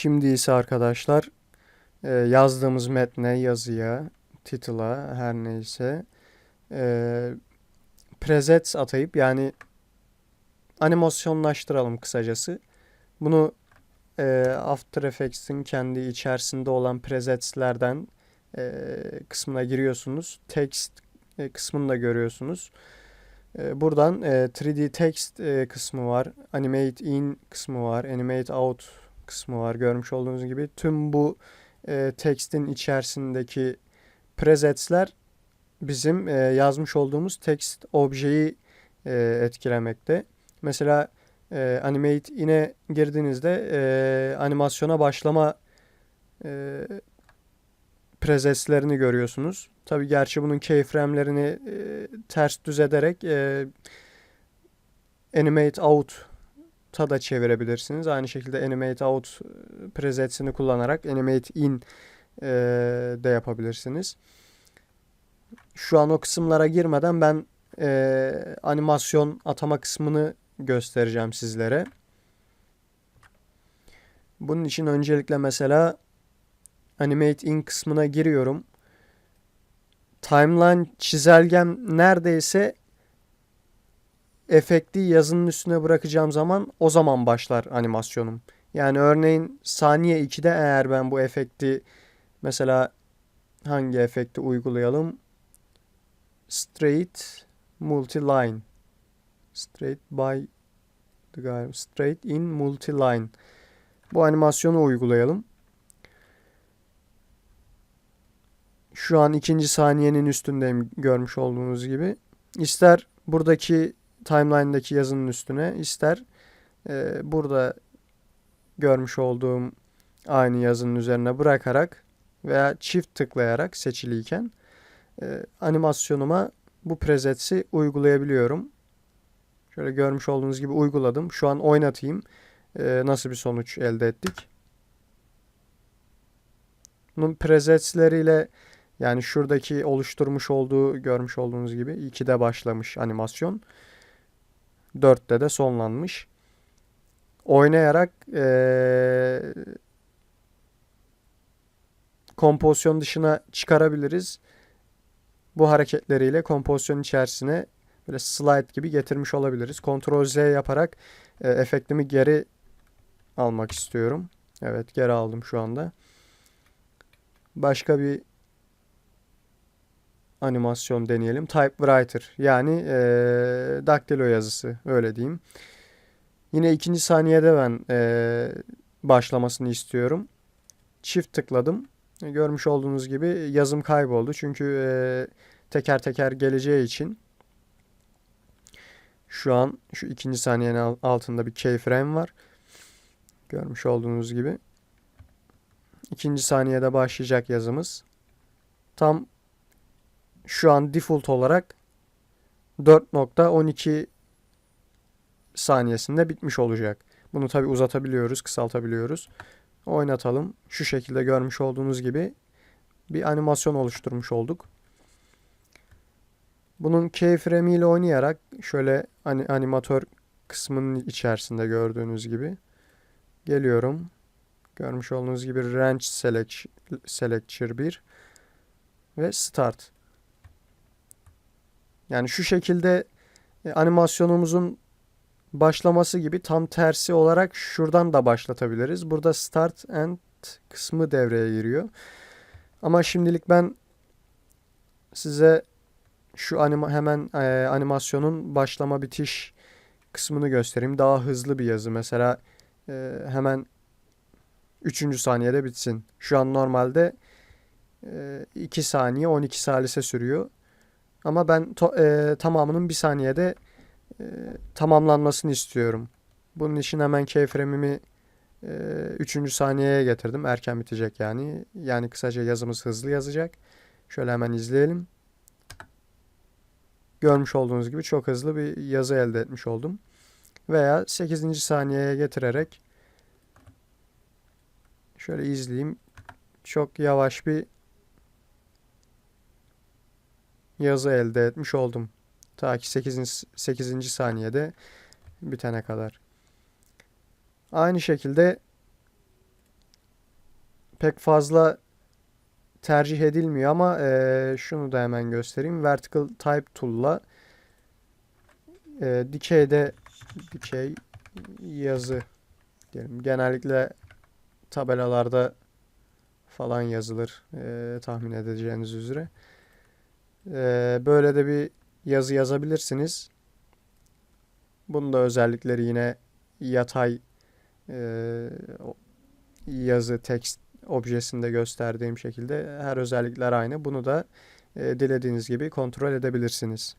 Şimdi ise arkadaşlar e, yazdığımız metne, yazıya, title'a her neyse e, presets atayıp yani animasyonlaştıralım kısacası. Bunu e, After Effects'in kendi içerisinde olan presetslerden kısmına giriyorsunuz. Text kısmını da görüyorsunuz. Buradan e, 3D text kısmı var. Animate in kısmı var. Animate out kısmı var. Görmüş olduğunuz gibi tüm bu e, text'in içerisindeki presetsler bizim e, yazmış olduğumuz text objeyi e, etkilemekte. Mesela e, animate in'e girdiğinizde e, animasyona başlama e, presetslerini görüyorsunuz. Tabi gerçi bunun keyframe'lerini e, ters düz ederek e, animate out ta da çevirebilirsiniz. Aynı şekilde animate out e, presetsini kullanarak animate in e, de yapabilirsiniz. Şu an o kısımlara girmeden ben e, animasyon atama kısmını göstereceğim sizlere. Bunun için öncelikle mesela Animate in kısmına giriyorum. Timeline çizelgem neredeyse efekti yazının üstüne bırakacağım zaman o zaman başlar animasyonum. Yani örneğin saniye 2'de eğer ben bu efekti mesela hangi efekti uygulayalım? Straight multi-line. Straight by guy. Straight in multi-line. Bu animasyonu uygulayalım. Şu an ikinci saniyenin üstündeyim görmüş olduğunuz gibi. İster buradaki timeline'daki yazının üstüne ister e, burada görmüş olduğum aynı yazının üzerine bırakarak veya çift tıklayarak seçiliyken e, animasyonuma bu presetsi uygulayabiliyorum. Şöyle görmüş olduğunuz gibi uyguladım. Şu an oynatayım. E, nasıl bir sonuç elde ettik. Bunun presetsleriyle yani şuradaki oluşturmuş olduğu görmüş olduğunuz gibi 2'de başlamış animasyon. 4'te de sonlanmış. Oynayarak ee, kompozisyon dışına çıkarabiliriz. Bu hareketleriyle kompozisyon içerisine böyle slide gibi getirmiş olabiliriz. Ctrl Z yaparak e, efektimi geri almak istiyorum. Evet geri aldım şu anda. Başka bir animasyon deneyelim. Typewriter yani e, daktilo yazısı öyle diyeyim. Yine ikinci saniyede ben e, başlamasını istiyorum. Çift tıkladım. Görmüş olduğunuz gibi yazım kayboldu. Çünkü e, teker teker geleceği için şu an şu ikinci saniyenin altında bir keyframe var. Görmüş olduğunuz gibi. ikinci saniyede başlayacak yazımız. Tam şu an default olarak 4.12 saniyesinde bitmiş olacak. Bunu tabi uzatabiliyoruz, kısaltabiliyoruz. Oynatalım. Şu şekilde görmüş olduğunuz gibi bir animasyon oluşturmuş olduk. Bunun keyframe ile oynayarak şöyle animatör kısmının içerisinde gördüğünüz gibi geliyorum. Görmüş olduğunuz gibi Range Select, Selector 1 ve Start. Yani şu şekilde e, animasyonumuzun başlaması gibi tam tersi olarak şuradan da başlatabiliriz. Burada start and kısmı devreye giriyor. Ama şimdilik ben size şu anima hemen e, animasyonun başlama bitiş kısmını göstereyim. Daha hızlı bir yazı. Mesela e, hemen 3. saniyede bitsin. Şu an normalde e, 2 saniye 12 salise sürüyor. Ama ben e, tamamının bir saniyede e, tamamlanmasını istiyorum. Bunun için hemen keyframe'imi e, 3. saniyeye getirdim. Erken bitecek yani. Yani kısaca yazımız hızlı yazacak. Şöyle hemen izleyelim. Görmüş olduğunuz gibi çok hızlı bir yazı elde etmiş oldum. Veya 8. saniyeye getirerek şöyle izleyeyim. Çok yavaş bir yazı elde etmiş oldum. Ta ki 8. 8. saniyede bitene kadar. Aynı şekilde pek fazla tercih edilmiyor ama eee, şunu da hemen göstereyim. Vertical Type Tool'la eee, dikeyde dikey yazı diyelim. Genellikle tabelalarda falan yazılır eee, tahmin edeceğiniz üzere. Eee, böyle de bir yazı yazabilirsiniz. Bunun da özellikleri yine yatay o- yazı text objesinde gösterdiğim şekilde her özellikler aynı. Bunu da eee, dilediğiniz gibi kontrol edebilirsiniz.